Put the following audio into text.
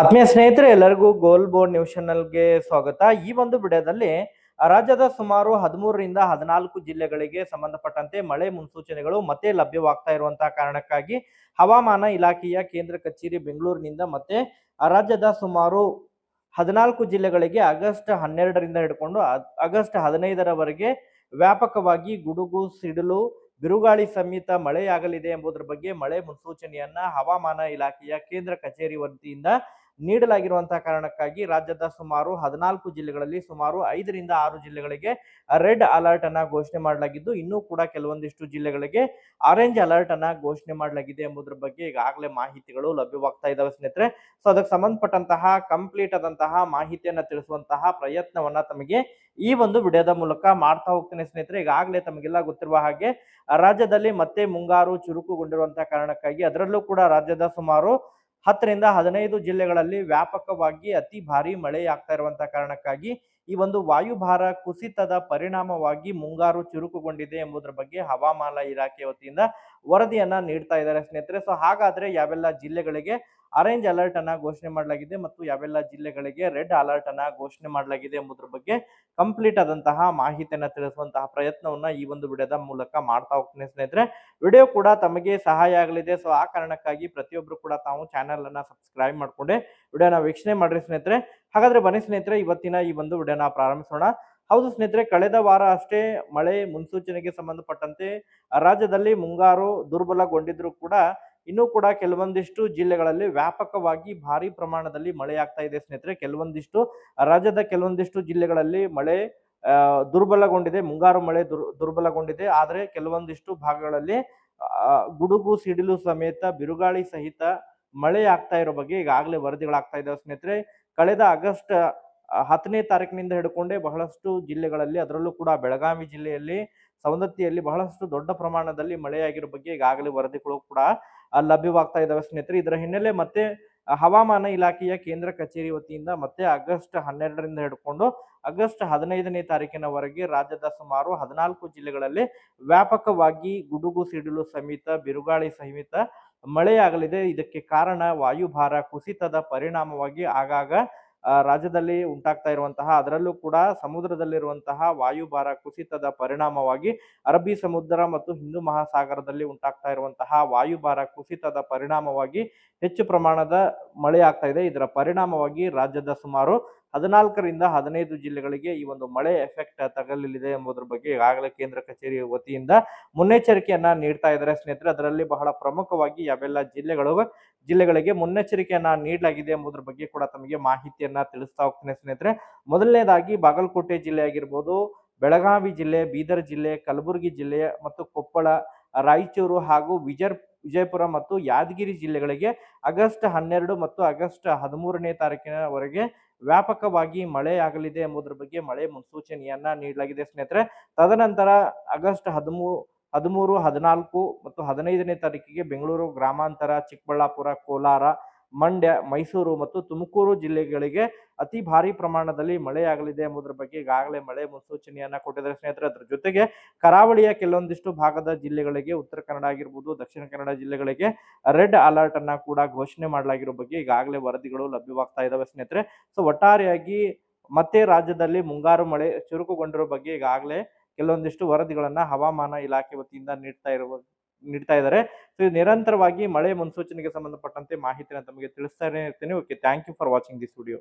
ಆತ್ಮೀಯ ಸ್ನೇಹಿತರೆ, ಎಲ್ಲರಿಗೂ ಗೋಲ್ ಬೋರ್ಡ್ ನ್ಯೂಸ್ ಚಾನಲ್ಗೆ ಸ್ವಾಗತ. ಈ ಒಂದು ವಿಡಿಯೋದಲ್ಲಿ ರಾಜ್ಯದ ಸುಮಾರು ಹದಿಮೂರರಿಂದ ಹದಿನಾಲ್ಕು ಜಿಲ್ಲೆಗಳಿಗೆ ಸಂಬಂಧಪಟ್ಟಂತೆ ಮಳೆ ಮುನ್ಸೂಚನೆಗಳು ಮತ್ತೆ ಲಭ್ಯವಾಗ್ತಾ ಇರುವಂತಹ ಕಾರಣಕ್ಕಾಗಿ ಹವಾಮಾನ ಇಲಾಖೆಯ ಕೇಂದ್ರ ಕಚೇರಿ ಬೆಂಗಳೂರಿನಿಂದ ಮತ್ತೆ ರಾಜ್ಯದ ಸುಮಾರು ಹದಿನಾಲ್ಕು ಜಿಲ್ಲೆಗಳಿಗೆ ಆಗಸ್ಟ್ ಹನ್ನೆರಡರಿಂದ ಹಿಡ್ಕೊಂಡು ಆಗಸ್ಟ್ ಹದಿನೈದರವರೆಗೆ ವ್ಯಾಪಕವಾಗಿ ಗುಡುಗು, ಸಿಡಿಲು, ಬಿರುಗಾಳಿ ಸಮೇತ ಮಳೆಯಾಗಲಿದೆ ಎಂಬುದರ ಬಗ್ಗೆ ಮಳೆ ಮುನ್ಸೂಚನೆಯನ್ನ ಹವಾಮಾನ ಇಲಾಖೆಯ ಕೇಂದ್ರ ಕಚೇರಿ ವತಿಯಿಂದ ನೀಡಲಾಗಿರುವಂತಹ ಕಾರಣಕ್ಕಾಗಿ ರಾಜ್ಯದ ಸುಮಾರು ಹದಿನಾಲ್ಕು ಜಿಲ್ಲೆಗಳಲ್ಲಿ ಸುಮಾರು ಐದರಿಂದ ಆರು ಜಿಲ್ಲೆಗಳಿಗೆ ರೆಡ್ ಅಲರ್ಟ್ ಅನ್ನ ಘೋಷಣೆ ಮಾಡಲಾಗಿದ್ದು, ಇನ್ನೂ ಕೂಡ ಕೆಲವೊಂದಿಷ್ಟು ಜಿಲ್ಲೆಗಳಿಗೆ ಆರೆಂಜ್ ಅಲರ್ಟ್ ಅನ್ನ ಘೋಷಣೆ ಮಾಡಲಾಗಿದೆ ಎಂಬುದರ ಬಗ್ಗೆ ಈಗಾಗಲೇ ಮಾಹಿತಿಗಳು ಲಭ್ಯವಾಗ್ತಾ ಇದಾವೆ ಸ್ನೇಹಿತರೆ. ಸೊ ಅದಕ್ಕೆ ಸಂಬಂಧಪಟ್ಟಂತಹ ಕಂಪ್ಲೀಟ್ ಆದಂತಹ ಮಾಹಿತಿಯನ್ನ ತಿಳಿಸುವಂತಹ ಪ್ರಯತ್ನವನ್ನ ತಮಗೆ ಈ ಒಂದು ವಿಡಿಯೋದ ಮೂಲಕ ಮಾಡ್ತಾ ಹೋಗ್ತೇನೆ ಸ್ನೇಹಿತರೆ. ಈಗಾಗಲೇ ತಮಗೆಲ್ಲ ಗೊತ್ತಿರುವ ಹಾಗೆ ರಾಜ್ಯದಲ್ಲಿ ಮತ್ತೆ ಮುಂಗಾರು ಚುರುಕುಗೊಂಡಿರುವಂತಹ ಕಾರಣಕ್ಕಾಗಿ ಅದರಲ್ಲೂ ಕೂಡ ರಾಜ್ಯದ ಸುಮಾರು ಹತ್ತರಿಂದ ಹದಿನೈದು ಜಿಲ್ಲೆಗಳಲ್ಲಿ ವ್ಯಾಪಕವಾಗಿ ಅತಿ ಭಾರಿ ಮಳೆಯಾಗ್ತಾ ಇರುವಂತಹ ಕಾರಣಕ್ಕಾಗಿ ಈ ಒಂದು ವಾಯುಭಾರ ಕುಸಿತದ ಪರಿಣಾಮವಾಗಿ ಮುಂಗಾರು ಚುರುಕುಗೊಂಡಿದೆ ಎಂಬುದರ ಬಗ್ಗೆ ಹವಾಮಾನ ಇಲಾಖೆ ವತಿಯಿಂದ ವರದಿಯನ್ನ ನೀಡ್ತಾ ಇದ್ದಾರೆ ಸ್ನೇಹಿತರೆ. ಸೊ ಹಾಗಾದ್ರೆ ಯಾವೆಲ್ಲ ಜಿಲ್ಲೆಗಳಿಗೆ ಆರೆಂಜ್ ಅಲರ್ಟ್ ಅನ್ನ ಘೋಷಣೆ ಮಾಡಲಾಗಿದೆ ಮತ್ತು ಯಾವೆಲ್ಲ ಜಿಲ್ಲೆಗಳಿಗೆ ರೆಡ್ ಅಲರ್ಟ್ ಅನ್ನ ಘೋಷಣೆ ಮಾಡಲಾಗಿದೆ ಎಂಬುದರ ಬಗ್ಗೆ ಕಂಪ್ಲೀಟ್ ಆದಂತಹ ಮಾಹಿತಿಯನ್ನ ತಿಳಿಸುವಂತಹ ಪ್ರಯತ್ನವನ್ನ ಈ ಒಂದು ವಿಡಿಯೋದ ಮೂಲಕ ಮಾಡ್ತಾ ಹೋಗ್ತೇನೆ ಸ್ನೇಹಿತರೆ. ವಿಡಿಯೋ ಕೂಡ ತಮಗೆ ಸಹಾಯ ಆಗಲಿದೆ. ಸೊ ಆ ಕಾರಣಕ್ಕಾಗಿ ಪ್ರತಿಯೊಬ್ರು ಕೂಡ ತಾವು ಚಾನೆಲ್ ಅನ್ನ ಸಬ್ಸ್ಕ್ರೈಬ್ ಮಾಡ್ಕೊಂಡೆ. ವಿಡಿಯೋನ ವೀಕ್ಷಣೆ ಮಾಡ್ರಿ ಸ್ನೇಹಿತರೆ. ಹಾಗಾದ್ರೆ ಬನ್ನಿ ಸ್ನೇಹಿತರೆ, ಇವತ್ತಿನ ಈ ಒಂದು ವಿಡಿಯೋನ ಪ್ರಾರಂಭಿಸೋಣ. ಹೌದು ಸ್ನೇಹಿತರೆ, ಕಳೆದ ವಾರ ಅಷ್ಟೇ ಮಳೆ ಮುನ್ಸೂಚನೆಗೆ ಸಂಬಂಧಪಟ್ಟಂತೆ ರಾಜ್ಯದಲ್ಲಿ ಮುಂಗಾರು ದುರ್ಬಲಗೊಂಡಿದ್ರು ಕೂಡ ಇನ್ನೂ ಕೂಡ ಕೆಲವೊಂದಿಷ್ಟು ಜಿಲ್ಲೆಗಳಲ್ಲಿ ವ್ಯಾಪಕವಾಗಿ ಭಾರಿ ಪ್ರಮಾಣದಲ್ಲಿ ಮಳೆ ಆಗ್ತಾ ಇದೆ ಸ್ನೇಹಿತರೆ. ಕೆಲವೊಂದಿಷ್ಟು ರಾಜ್ಯದ ಕೆಲವೊಂದಿಷ್ಟು ಜಿಲ್ಲೆಗಳಲ್ಲಿ ಮಳೆ ದುರ್ಬಲಗೊಂಡಿದೆ. ಮುಂಗಾರು ಮಳೆ ದುರ್, ದುರ್ಬಲಗೊಂಡಿದೆ. ಆದರೆ ಕೆಲವೊಂದಿಷ್ಟು ಭಾಗಗಳಲ್ಲಿ ಗುಡುಗು, ಸಿಡಿಲು ಸಮೇತ, ಬಿರುಗಾಳಿ ಸಹಿತ ಮಳೆ ಆಗ್ತಾ ಇರೋ ಬಗ್ಗೆ ಈಗಾಗಲೇ ವರದಿಗಳಾಗ್ತಾ ಇದ್ದಾವೆ ಸ್ನೇಹಿತರೆ. ಕಳೆದ ಆಗಸ್ಟ್ ಹತ್ತನೇ ತಾರೀಕಿನಿಂದ ಹಿಡ್ಕೊಂಡೇ ಬಹಳಷ್ಟು ಜಿಲ್ಲೆಗಳಲ್ಲಿ, ಅದರಲ್ಲೂ ಕೂಡ ಬೆಳಗಾವಿ ಜಿಲ್ಲೆಯಲ್ಲಿ ಸವದತ್ತಿಯಲ್ಲಿ ಬಹಳಷ್ಟು ದೊಡ್ಡ ಪ್ರಮಾಣದಲ್ಲಿ ಮಳೆಯಾಗಿರೋ ಬಗ್ಗೆ ಈಗಾಗಲೇ ವರದಿಗಳು ಕೂಡ ಲಭ್ಯವಾಗ್ತಾ ಇದ್ದಾವೆ ಸ್ನೇಹಿತರೆ. ಇದರ ಹಿನ್ನೆಲೆ ಮತ್ತೆ ಹವಾಮಾನ ಇಲಾಖೆಯ ಕೇಂದ್ರ ಕಚೇರಿ ವತಿಯಿಂದ ಮತ್ತೆ ಆಗಸ್ಟ್ ಹನ್ನೆರಡರಿಂದ ಹಿಡ್ಕೊಂಡು ಆಗಸ್ಟ್ ಹದಿನೈದನೇ ತಾರೀಕಿನವರೆಗೆ ರಾಜ್ಯದ ಸುಮಾರು ಹದಿನಾಲ್ಕು ಜಿಲ್ಲೆಗಳಲ್ಲಿ ವ್ಯಾಪಕವಾಗಿ ಗುಡುಗು ಸಿಡಿಲು ಸಮೇತ, ಬಿರುಗಾಳಿ ಸಹಿತ ಮಳೆಯಾಗಲಿದೆ. ಇದಕ್ಕೆ ಕಾರಣ ವಾಯುಭಾರ ಕುಸಿತದ ಪರಿಣಾಮವಾಗಿ ಆಗಾಗ ರಾಜ್ಯದಲ್ಲಿ ಉಂಟಾಗ್ತಾ ಇರುವಂತಹ, ಅದರಲ್ಲೂ ಕೂಡ ಸಮುದ್ರದಲ್ಲಿರುವಂತಹ ವಾಯುಭಾರ ಕುಸಿತದ ಪರಿಣಾಮವಾಗಿ ಅರಬ್ಬಿ ಸಮುದ್ರ ಮತ್ತು ಹಿಂದೂ ಮಹಾಸಾಗರದಲ್ಲಿ ಉಂಟಾಗ್ತಾ ಇರುವಂತಹ ವಾಯುಭಾರ ಕುಸಿತದ ಪರಿಣಾಮವಾಗಿ ಹೆಚ್ಚು ಪ್ರಮಾಣದ ಮಳೆ ಆಗ್ತಾ ಇದೆ. ಇದರ ಪರಿಣಾಮವಾಗಿ ರಾಜ್ಯದ ಸುಮಾರು ಹದಿನಾಲ್ಕರಿಂದ ಹದಿನೈದು ಜಿಲ್ಲೆಗಳಿಗೆ ಈ ಒಂದು ಮಳೆ ಎಫೆಕ್ಟ್ ತಗಲಿದೆ ಎಂಬುದರ ಬಗ್ಗೆ ಈಗಾಗಲೇ ಕೇಂದ್ರ ಕಚೇರಿ ವತಿಯಿಂದ ಮುನ್ನೆಚ್ಚರಿಕೆಯನ್ನ ನೀಡ್ತಾ ಇದ್ದಾರೆ. ಸ್ನೇಹಿತರೆ, ಅದರಲ್ಲಿ ಬಹಳ ಪ್ರಮುಖವಾಗಿ ಯಾವೆಲ್ಲ ಜಿಲ್ಲೆಗಳು, ಜಿಲ್ಲೆಗಳಿಗೆ ಮುನ್ನೆಚ್ಚರಿಕೆಯನ್ನ ನೀಡಲಾಗಿದೆ ಎಂಬುದರ ಬಗ್ಗೆ ಕೂಡ ತಮಗೆ ಮಾಹಿತಿಯನ್ನ ತಿಳಿಸ್ತಾ ಹೋಗ್ತೇನೆ ಸ್ನೇಹಿತರೆ. ಮೊದಲನೇದಾಗಿ ಬಾಗಲಕೋಟೆ ಜಿಲ್ಲೆ ಆಗಿರ್ಬೋದು, ಬೆಳಗಾವಿ ಜಿಲ್ಲೆ, ಬೀದರ್ ಜಿಲ್ಲೆ, ಕಲಬುರಗಿ ಜಿಲ್ಲೆ ಮತ್ತು ಕೊಪ್ಪಳ ರಾಯಚೂರು ಹಾಗೂ ವಿಜರ್, ವಿಜಯಪುರ ಮತ್ತು ಯಾದಗಿರಿ ಜಿಲ್ಲೆಗಳಿಗೆ ಆಗಸ್ಟ್ ಹನ್ನೆರಡು ಮತ್ತು ಆಗಸ್ಟ್ ಹದಿಮೂರನೇ ತಾರೀಕಿನವರೆಗೆ ವ್ಯಾಪಕವಾಗಿ ಮಳೆ ಆಗಲಿದೆ ಎಂಬುದರ ಬಗ್ಗೆ ಮಳೆ ಮುನ್ಸೂಚನೆಯನ್ನ ನೀಡಲಾಗಿದೆ. ಸ್ನೇಹಿತರೆ, ತದನಂತರ ಆಗಸ್ಟ್ ಹದಿಮೂರು ಹದಿಮೂರು, ಹದಿನಾಲ್ಕು ಮತ್ತು ಹದಿನೈದನೇ ತಾರೀಕಿಗೆ ಬೆಂಗಳೂರು, ಗ್ರಾಮಾಂತರ, ಚಿಕ್ಕಬಳ್ಳಾಪುರ, ಕೋಲಾರ ಮಂಡ್ಯ, ಮೈಸೂರು ಮತ್ತು ತುಮಕೂರು ಜಿಲ್ಲೆಗಳಿಗೆ ಅತಿ ಭಾರಿ ಪ್ರಮಾಣದಲ್ಲಿ ಮಳೆಯಾಗಲಿದೆ ಎಂಬುದರ ಬಗ್ಗೆ ಈಗಾಗಲೇ ಮಳೆ ಮುನ್ಸೂಚನೆಯನ್ನ ಕೊಟ್ಟಿದ್ದಾರೆ ಸ್ನೇಹಿತರೆ. ಅದರ ಜೊತೆಗೆ ಕರಾವಳಿಯ ಕೆಲವೊಂದಿಷ್ಟು ಭಾಗದ ಜಿಲ್ಲೆಗಳಿಗೆ, ಉತ್ತರ ಕನ್ನಡ ಆಗಿರ್ಬೋದು, ದಕ್ಷಿಣ ಕನ್ನಡ ಜಿಲ್ಲೆಗಳಿಗೆ ರೆಡ್ ಅಲರ್ಟ್ ಅನ್ನ ಕೂಡ ಘೋಷಣೆ ಮಾಡಲಾಗಿರೋ ಬಗ್ಗೆ ಈಗಾಗಲೇ ವರದಿಗಳು ಲಭ್ಯವಾಗ್ತಾ ಇದಾವೆ ಸ್ನೇಹಿತರೆ. ಸೊ, ಒಟ್ಟಾರೆಯಾಗಿ ಮತ್ತೆ ರಾಜ್ಯದಲ್ಲಿ ಮುಂಗಾರು ಮಳೆ ಚುರುಕುಗೊಂಡಿರೋ ಬಗ್ಗೆ ಈಗಾಗಲೇ ಕೆಲವೊಂದಿಷ್ಟು ವರದಿಗಳನ್ನ ಹವಾಮಾನ ಇಲಾಖೆ ವತಿಯಿಂದ ನೀಡ್ತಾ ಇರುವ ನೀಡ್ತಾ ಇದ್ದಾರೆ. ಸೊ ಇದು ನಿರಂತರವಾಗಿ ಮಳೆ ಮುನ್ಸೂಚನೆಗೆ ಸಂಬಂಧಪಟ್ಟಂತೆ ಮಾಹಿತಿನ ತಮಗೆ ತಿಳಿಸ್ತಾನೆ ಇರ್ತೀನಿ. Okay thank you for watching this video